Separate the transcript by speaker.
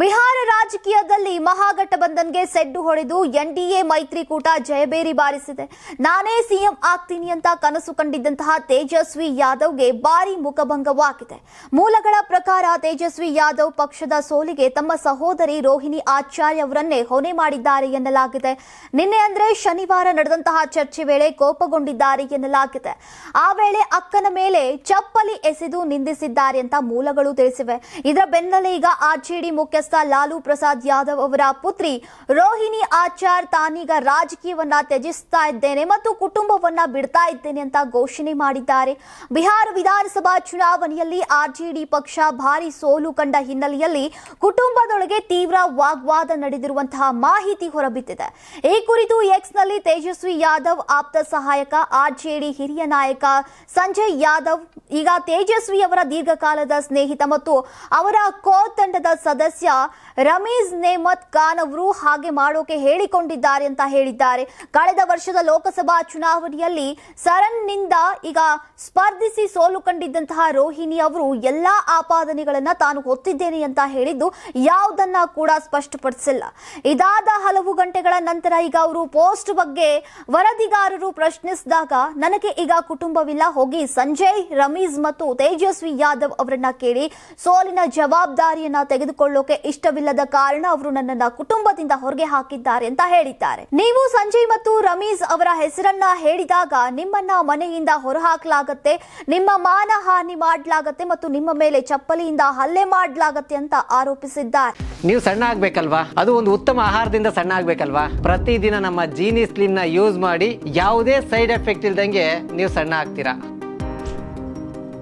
Speaker 1: ಬಿಹಾರ ರಾಜಕೀಯದಲ್ಲಿ ಮಹಾಗಠಬಂಧನ್ಗೆ ಸೆಡ್ಡು ಹೊಡೆದು ಎನ್ಡಿಎ ಮೈತ್ರಿಕೂಟ ಜಯಬೇರಿ ಬಾರಿಸಿದೆ. ನಾನೇ ಸಿಎಂ ಆಗ್ತೀನಿ ಅಂತ ಕನಸು ಕಂಡಿದ್ದಂತಹ ತೇಜಸ್ವಿ ಯಾದವ್ಗೆ ಭಾರಿ ಮುಖಭಂಗವಾಗಿದೆ. ಮೂಲಗಳ ಪ್ರಕಾರ ತೇಜಸ್ವಿ ಯಾದವ್ ಪಕ್ಷದ ಸೋಲಿಗೆ ತಮ್ಮ ಸಹೋದರಿ ರೋಹಿಣಿ ಆಚಾರ್ಯ ಅವರನ್ನೇ ಹೊಣೆ ಮಾಡಿದ್ದಾರೆ ಎನ್ನಲಾಗಿದೆ. ನಿನ್ನೆ ಅಂದ್ರೆ ಶನಿವಾರ ನಡೆದಂತಹ ಚರ್ಚೆ ವೇಳೆ ಕೋಪಗೊಂಡಿದ್ದಾರೆ ಎನ್ನಲಾಗಿದೆ. ಆ ವೇಳೆ ಅಕ್ಕನ ಮೇಲೆ ಚಪ್ಪಲಿ ಎಸೆದು ನಿಂದಿಸಿದ್ದಾರೆ ಅಂತ ಮೂಲಗಳು ತಿಳಿಸಿವೆ. ಇದರ ಬೆನ್ನಲ್ಲೇ ಈಗ ಆರ್ಜೆಡಿ ಮುಖ್ಯಸ್ಥ ಲಾಲು ಪ್ರಸಾದ್ ಯಾದವ್ ಅವರ ಪುತ್ರಿ ರೋಹಿಣಿ ಆಚಾರ್ ತಾನೀಗ ರಾಜಕೀಯವನ್ನ ತ್ಯಜಿಸ್ತಾ ಇದ್ದೇನೆ ಮತ್ತು ಕುಟುಂಬವನ್ನ ಬಿಡ್ತಾ ಇದ್ದೇನೆ ಅಂತ ಘೋಷಣೆ ಮಾಡಿದ್ದಾರೆ. ಬಿಹಾರ ವಿಧಾನಸಭಾ ಚುನಾವಣೆಯಲ್ಲಿ ಆರ್ಜೆಡಿ ಪಕ್ಷ ಭಾರಿ ಸೋಲು ಕಂಡ ಹಿನ್ನೆಲೆಯಲ್ಲಿ ಕುಟುಂಬದೊಳಗೆ ತೀವ್ರ ವಾಗ್ವಾದ ನಡೆದಿರುವಂತಹ ಮಾಹಿತಿ ಹೊರಬಿದ್ದಿದೆ. ಈ ಕುರಿತು ಎಕ್ಸ್ನಲ್ಲಿ ತೇಜಸ್ವಿ ಯಾದವ್ ಆಪ್ತ ಸಹಾಯಕ ಆರ್ಜೆಡಿ ಹಿರಿಯ ನಾಯಕ ಸಂಜಯ್ ಯಾದವ್, ಈಗ ತೇಜಸ್ವಿ ಅವರ ದೀರ್ಘಕಾಲದ ಸ್ನೇಹಿತ ಮತ್ತು ಅವರ ಕೋ ತಂಡದ ಸದಸ್ಯ ರಮೀಜ್ ನೇಮತ್ ಖಾನ್ ಅವರು ಹಾಗೆ ಮಾಡೋಕೆ ಹೇಳಿಕೊಂಡಿದ್ದಾರೆ ಅಂತ ಹೇಳಿದ್ದಾರೆ. ಕಳೆದ ವರ್ಷದ ಲೋಕಸಭಾ ಚುನಾವಣೆಯಲ್ಲಿ ಸರನ್ನಿಂದ ಈಗ ಸ್ಪರ್ಧಿಸಿ ಸೋಲು ಕಂಡಿದ್ದಂತಹ ರೋಹಿಣಿ ಅವರು ಎಲ್ಲಾ ಆಪಾದನೆಗಳನ್ನ ತಾನು ಹೊತ್ತಿದ್ದೇನೆ ಅಂತ ಹೇಳಿದ್ದು ಯಾವುದನ್ನ ಕೂಡ ಸ್ಪಷ್ಟಪಡಿಸಿಲ್ಲ. ಇದಾದ ಹಲವು ಗಂಟೆಗಳ ನಂತರ ಈಗ ಅವರು ಪೋಸ್ಟ್ ಬಗ್ಗೆ ವರದಿಗಾರರು ಪ್ರಶ್ನಿಸಿದಾಗ ನನಗೆ ಈಗ ಕುಟುಂಬವಿಲ್ಲ, ಹೋಗಿ ಸಂಜಯ್, ರಮೀಜ್ ಮತ್ತು ತೇಜಸ್ವಿ ಯಾದವ್ ಅವರನ್ನ ಕೇಳಿ ಸೋಲಿನ ಜವಾಬ್ದಾರಿಯನ್ನ ತೆಗೆದುಕೊಳ್ಳೋಕೆ ಇಷ್ಟವಿಲ್ಲದ ಕಾರಣ ಅವರು ನನ್ನನ್ನ ಕುಟುಂಬದಿಂದ ಹೊರಗೆ ಹಾಕಿದ್ದಾರೆ ಅಂತ ಹೇಳಿದ್ದಾರೆ. ನೀವು ಸಂಜಯ್ ಮತ್ತು ರಮೀಜ್ ಅವರ ಹೆಸರನ್ನ ಹೇಳಿದಾಗ ನಿಮ್ಮನ್ನ ಮನೆಯಿಂದ ಹೊರಹಾಕಲಾಗತ್ತೆ, ನಿಮ್ಮ ಮಾನ ಹಾನಿ ಮಾಡಲಾಗತ್ತೆ ಮತ್ತು ನಿಮ್ಮ ಮೇಲೆ ಚಪ್ಪಲಿಯಿಂದ ಹಲ್ಲೆ ಮಾಡಲಾಗತ್ತೆ ಅಂತ ಆರೋಪಿಸಿದ್ದಾರೆ.
Speaker 2: ನೀವು ಸಣ್ಣ ಆಗ್ಬೇಕಲ್ವಾ? ಅದು ಒಂದು ಉತ್ತಮ ಆಹಾರದಿಂದ ಸಣ್ಣ ಆಗ್ಬೇಕಲ್ವಾ? ಪ್ರತಿದಿನ ನಮ್ಮ ಜೀನಿ ಸ್ಲಿಮ್ನ ಯೂಸ್ ಮಾಡಿ ಯಾವುದೇ ಸೈಡ್ ಎಫೆಕ್ಟ್ ಇಲ್ದಂಗೆ ನೀವು ಸಣ್ಣ ಆಗ್ತೀರಾ?